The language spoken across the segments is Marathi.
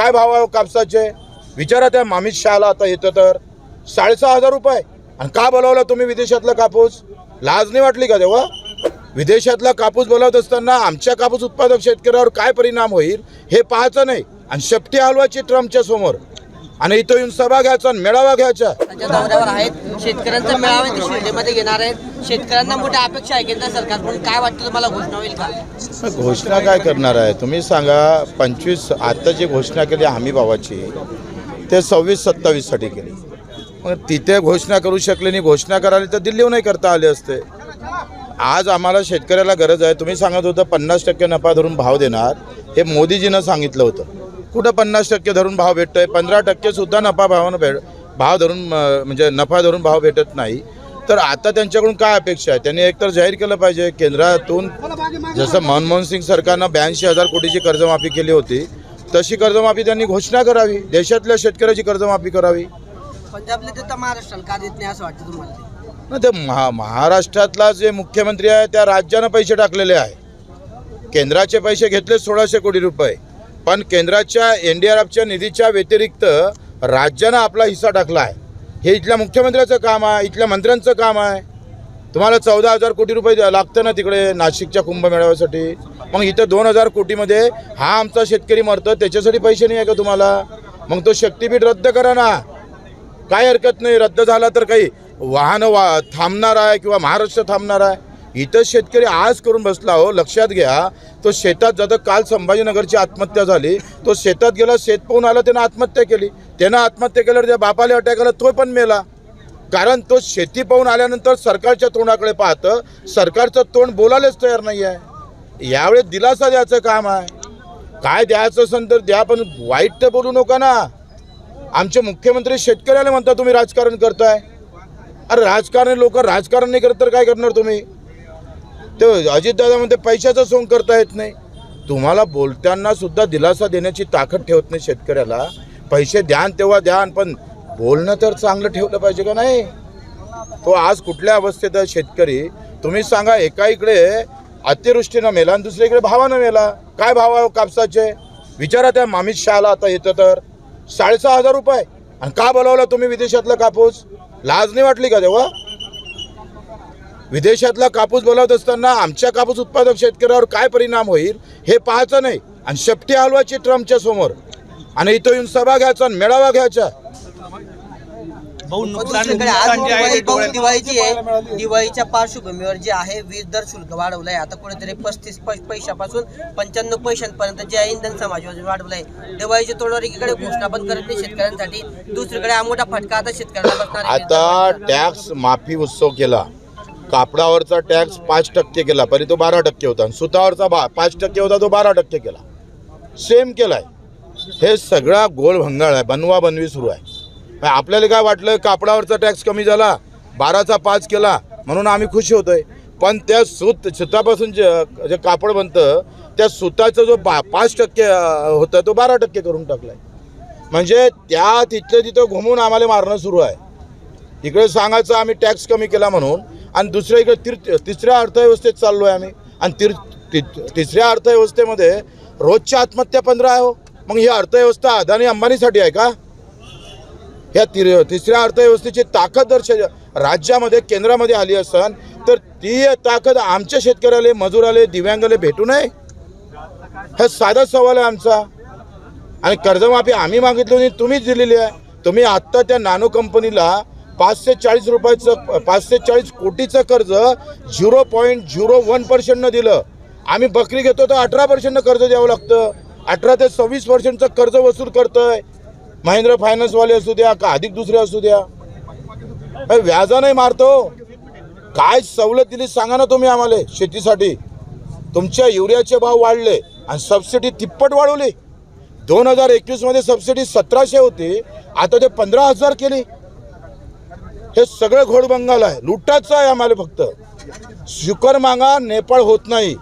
काय भाव आहे कापसाचे? विचारा त्या मामित शहाला आता येतं तर. साडेसहा हजार रुपये. आणि का बोलावला तुम्ही विदेशातला कापूस? लाज नाही वाटली का तेव्हा? विदेशातला कापूस बोलावत असताना आमच्या कापूस उत्पादक शेतकऱ्यावर काय परिणाम होईल हे पाहायचं नाही. आणि शेपटी हलवायची ट्रम्पच्या समोर. आणि इथं येऊन सभा घ्यायचा आणि मेळावा घ्यायचा. त्यांच्या दौऱ्यावर आहेत. शेतकऱ्यांचा मेळावा ते शिर्डीमध्ये घेणार आहेत. शेतकऱ्यांना मोठ्या अपेक्षा आहे केंद्र सरकारकडून काय वाटतं तुम्हाला घोषणा होईल का? घोषणा काय करणार आहे? तुम्ही सांगा पंचवीस आता जी घोषणा केली हमी भावाची ते सव्वीस सत्तावीससाठी केली. मग तिथे घोषणा करू शकले नाही घोषणा करायला तर दिल्लीहून नाही करता आले असते. आज आम्हाला शेतकऱ्याला गरज आहे. तुम्ही सांगत होतं पन्नास टक्के नफा धरून भाव देणार. हे मोदीजीनं सांगितलं होतं. कुठं पन्नास टक्के धरून भाव भेटतोय पंधरा टक्के सुद्धा नफा भावानं भेट भाव धरून म्हणजे नफा धरून भाव भेटत नाही. तर आता त्यांच्याकडून काय अपेक्षा आहे? त्यांनी एकतर जाहीर केलं पाहिजे केंद्रातून जसं मनमोहन सिंग सरकारनं ब्याऐंशी हजार कोटीची कर्जमाफी केली होती तशी कर्जमाफी त्यांनी घोषणा करावी. देशातल्या शेतकऱ्याची कर्जमाफी करावी? ना ते महा महाराष्ट्रातला जे मुख्यमंत्री आहे त्या राज्यानं पैसे टाकलेले आहे. केंद्राचे पैसे घेतले सोळाशे कोटी रुपये. पण केंद्राच्या एन डी आर एफच्या निधीच्या व्यतिरिक्त राज्यानं आपला हिस्सा टाकला आहे. हे इथल्या मुख्यमंत्र्याचं काम आहे इथल्या मंत्र्यांचं काम आहे. तुम्हाला चौदा हजार कोटी रुपये द्या- लागतं ना तिकडे नाशिकच्या कुंभमेळाव्यासाठी मग इथं दोन हजार कोटीमध्ये हा आमचा शेतकरी मरतो त्याच्यासाठी पैसे नाही आहे का तुम्हाला? मग तो शक्तीपीठ रद्द करा ना. काय हरकत नाही रद्द झाला तर काही वाहनं वा थांबणार आहे किंवा महाराष्ट्र थांबणार आहे. इथं शेतकरी आज करून बसला हो लक्षात घ्या. तो शेतात जातं काल संभाजीनगरची आत्महत्या झाली. तो शेतात गेला शेत पाहून आला त्यानं आत्महत्या केली. त्यानं आत्महत्या केल्यावर त्या बापाला अटॅक आला तो पण मेला. कारण तो शेती पाहून आल्यानंतर सरकारच्या तोंडाकडे पाहतं सरकारचं तोंड बोलायलाच तयार नाही आहे यावेळेस दिलासा द्यायचं काम आहे. काय द्यायचं असेल तर द्या पण वाईट तर बोलू नका ना. आमचे मुख्यमंत्री शेतकऱ्याला म्हणता तुम्ही राजकारण करताय. अरे राजकारण लोक राजकारण नाही करत तर काय करणार तुम्ही? ते अजितदादा म्हणते पैशाचं सोंग करता येत नाही. तुम्हाला बोलताना सुद्धा दिलासा देण्याची ताकद ठेवत नाही शेतकऱ्याला. पैसे द्यान तेव्हा द्यान पण बोलणं तर चांगलं ठेवलं पाहिजे का नाही? तो आज कुठल्या अवस्थेत आहे शेतकरी? तुम्ही सांगा एका इकडे अतिवृष्टीनं मेला आणि दुसऱ्या इकडे भावानं मेला. काय भाव आहे कापसाचे? विचारा त्या मामित शहाला आता येतं तर. साडेसहा हजार रुपये. आणि का बोलावलं तुम्ही विदेशातला कापूस? लाज नाही वाटली का तेव्हा? विदेशातला कापूस बोलावत असताना आमच्या कापूस उत्पादक शेतकऱ्यावर काय परिणाम होईल हे पाहायचं नाही. आणि शेपटी हलवायची ट्रम्पच्या समोर. आणि इथं येऊन सभा घ्यायचा आणि मेळावा घ्यायचा. दिवाळीची आहे. दिवाळीच्या पार्श्वभूमीवर जे आहे वीज दर शुल्क वाढवलंय. आता कुठेतरी पस्तीस पै- पैशापासून पंच्याण्णव पैशांपर्यंत जे आहे इंधन समाजवादी वाढवलंय. दिवाळीच्या तोडवर एकीकडे घोषणा पण करत नाही शेतकऱ्यांसाठी. दुसरीकडे हा मोठा फटका आता शेतकऱ्यांना. आता टॅक्स माफी उत्सव केला. कापडावरचा टॅक्स पाच टक्के केला पहिले तो बारा टक्के होता. आणि सुतावरचा बा पाच टक्के होता तो बारा टक्के केला. सेम केलाय. हे सगळा गोळ भंगाळ आहे बनवा बनवी सुरू आहे. आपल्याला काय वाटलं कापडावरचा टॅक्स कमी झाला बाराचा पाच केला म्हणून आम्ही खुशी होतोय. पण त्या सूत सुतापासून जे जे कापड बनतं त्या सुताचा जो बा पाच टक्के अं, होता तो बारा टक्के करून टाकलाय. म्हणजे त्या तिथलं तिथं घुमून आम्हाला मारणं सुरू आहे. इकडे सांगायचं आम्ही टॅक्स कमी केला म्हणून आणि दुसऱ्या इकडे तिर तिसऱ्या अर्थव्यवस्थेत चाललो आहे आम्ही. आणि तिर ति तिसऱ्या अर्थव्यवस्थेमध्ये रोजच्या आत्महत्या पंधरा आहे हो. मग ही अर्थव्यवस्था अदानी अंबानीसाठी आहे का? ह्या तिर तिसऱ्या अर्थव्यवस्थेची ताकद जर राज्यामध्ये केंद्रामध्ये आली असन तर ती ताकद आमच्या शेतकऱ्याला मजुराले दिव्यांगाले भेटू नये? हा साधा सवाल आहे आमचा. आणि कर्जमाफी आम्ही मागितली होती तुम्हीच दिलेली आहे. तुम्ही आत्ता त्या नानो कंपनीला पाचशे चाळीस रुपयाचं पाचशे चाळीस कोटीचं कर्ज झिरो पॉईंट झिरो वन पर्सेंटनं दिलं. आम्ही बकरी घेतो तर अठरा पर्सेंटनं कर्ज द्यावं लागतं. अठरा ते सव्वीस पर्सेंटचं कर्ज वसूल करतोय. महिंद्रा फायनान्सवाले असू द्या का अधिक दुसरे असू द्या. व्याजा नाही मारतो. काय सवलत दिली सांगा ना तुम्ही आम्हाला शेतीसाठी. तुमच्या युरियाचे भाव वाढले आणि सबसिडी तिप्पट वाढवली. दोन हजार एकवीसमध्ये सबसिडी सतराशे होती. आता ते पंधरा हजार केली. हे सगळं घोडबंगाल आहे. लुटाचं आहे आम्हाला फक्त. शुकर मागा नेपाळ होत नाही.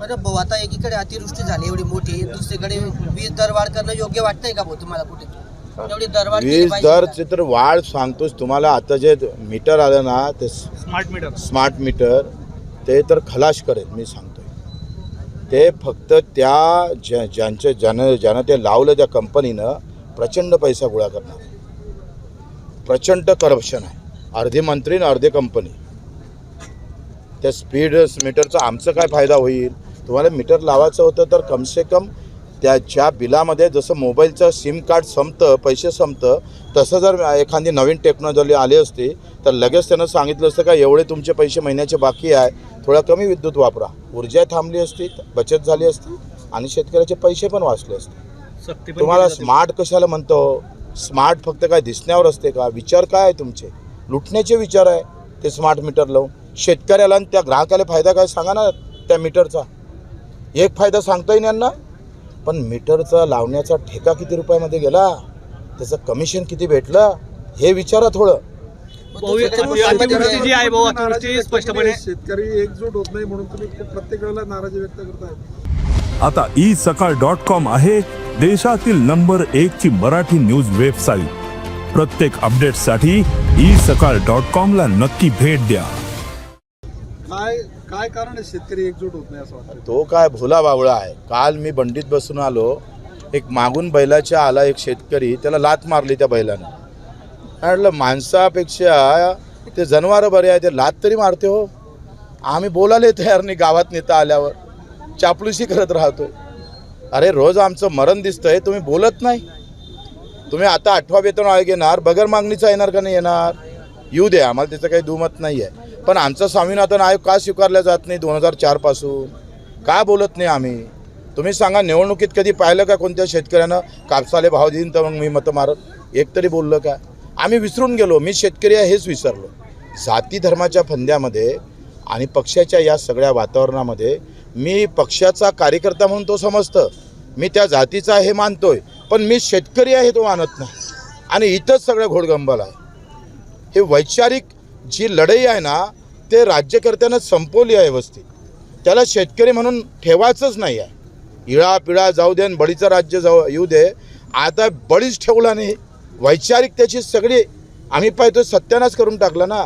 भाऊ आता एकीकडे अतिवृष्टी झाली एवढी मोठी दुसरीकडे वीज दर वाढ करणं योग्य वाटतंय का भाऊ तुम्हाला कुठे? एवढी दरवाढ वीज दर का? चित्र वाढ सांगतोच तुम्हाला आता जे मीटर आलं ना ते स्मार्ट मीटर स्मार्ट मीटर ते तर खलाश करेल मी सांगतोय. ते फक्त त्या ज्या ज्यांचे ज्यानं ज्यानं ते लावलं त्या कंपनीनं प्रचंड पैसा गोळा करणार. प्रचंड करप्शन आहे. अर्धे मंत्री आणि अर्धे कंपनी. त्या स्पीड मीटरचा आमचं काय फायदा होईल? तुम्हाला मीटर लावायचं होतं तर कमसे कम त्याच्या बिलामध्ये जसं मोबाईलचं सिम कार्ड संपतं पैसे संपतं तसं जर एखादी नवीन टेक्नॉलॉजी आली असती तर लगेच त्यानं सांगितलं असतं का एवढे तुमचे पैसे महिन्याचे बाकी आहे थोडा कमी विद्युत वापरा. ऊर्जा थांबली असती बचत झाली असती आणि शेतकऱ्याचे पैसे पण वाचले असते. तुम्हाला. स्मार्ट कशाला म्हणतो? स्मार्ट फक्त काय दिसण्यावर असते का? विचार काय आहे तुमचे? लुटण्याचे विचार आहे ते स्मार्ट मीटर लावून. शेतकऱ्याला आणि त्या ग्राहकाला फायदा काय सांगा ना त्या मीटरचा? एक फायदा सांगता येईल यांना. पण मीटरचा लावण्याचा ठेका किती रुपयामध्ये गेला? त्याचं कमिशन किती भेटलं? हे विचारा थोडं. भाऊ अतिवृष्टी जी आहे? भाऊ अतिवृष्टी स्पष्टपणे शेतकरी एकजूट होत नाही म्हणून तुम्ही प्रत्येक वेळेला नाराजी व्यक्त करताय. आता ई सकाळ डॉट कॉम आहे देशातील नंबर एक ची मराठी न्यूज वेबसाईट प्रत्येक अपडेटसाठी ई सकाळ डॉट कॉम ला नक्की भेट द्या. काय काय कारण आहे शेतकरी एकजूट होत नाही असं वाटतं तो काय भोला बावळा आहे. काल मी बंडीत बसून आलो. एक मागून बैलाच्या आला एक शेतकरी. त्याला लात मारली त्या बैलानं. म्हटलं माणसापेक्षा ते जनावरं बरे आहे ते लात तरी मारते हो. आम्ही बोलायला तयार नाही गावात नेता आल्यावर. चापलुसी करत राहतोय. अरे रोज आमचं मरण दिसतंय तुम्ही बोलत नाही. तुम्ही आता आठवा वेतन आयोग येणार बगर मागणीचा येणार का नाही येणार? येऊ द्या आम्हाला त्याचं काही दुमत नाही आहे पण आमचा स्वामीनाथन आयोग का स्वीकारला जात नाही दोन हजार चारपासून का बोलत नाही आम्ही? तुम्ही सांगा निवडणुकीत कधी पाहिलं का कोणत्या शेतकऱ्यानं कापसाले भाव देईन तर मग मी मतं मारत? एक तरी बोललं का? आम्ही विसरून गेलो मी शेतकरी आहे हेच विसरलो. जाती धर्माच्या फंद्यामध्ये आणि पक्षाच्या या सगळ्या वातावरणामध्ये मी पक्षाचा कार्यकर्ता म्हणून तो समजतं. मी त्या जातीचा हे मानतोय पण मी शेतकरी आहे तो मानत नाही. आणि इथंच सगळं घोडगंबल आहे. हे वैचारिक जी लढाई आहे ना ते राज्यकर्त्यानं संपवली आहे व्यवस्थित. त्याला शेतकरी म्हणून ठेवायचंच नाही आहे. इळा पिळा जाऊ दे आणि बळीचं राज्य जाऊ येऊ दे. आता बळीच ठेवला नाही. वैचारिक त्याची सगळी आम्ही पाहतो सत्यानाश करून टाकला ना.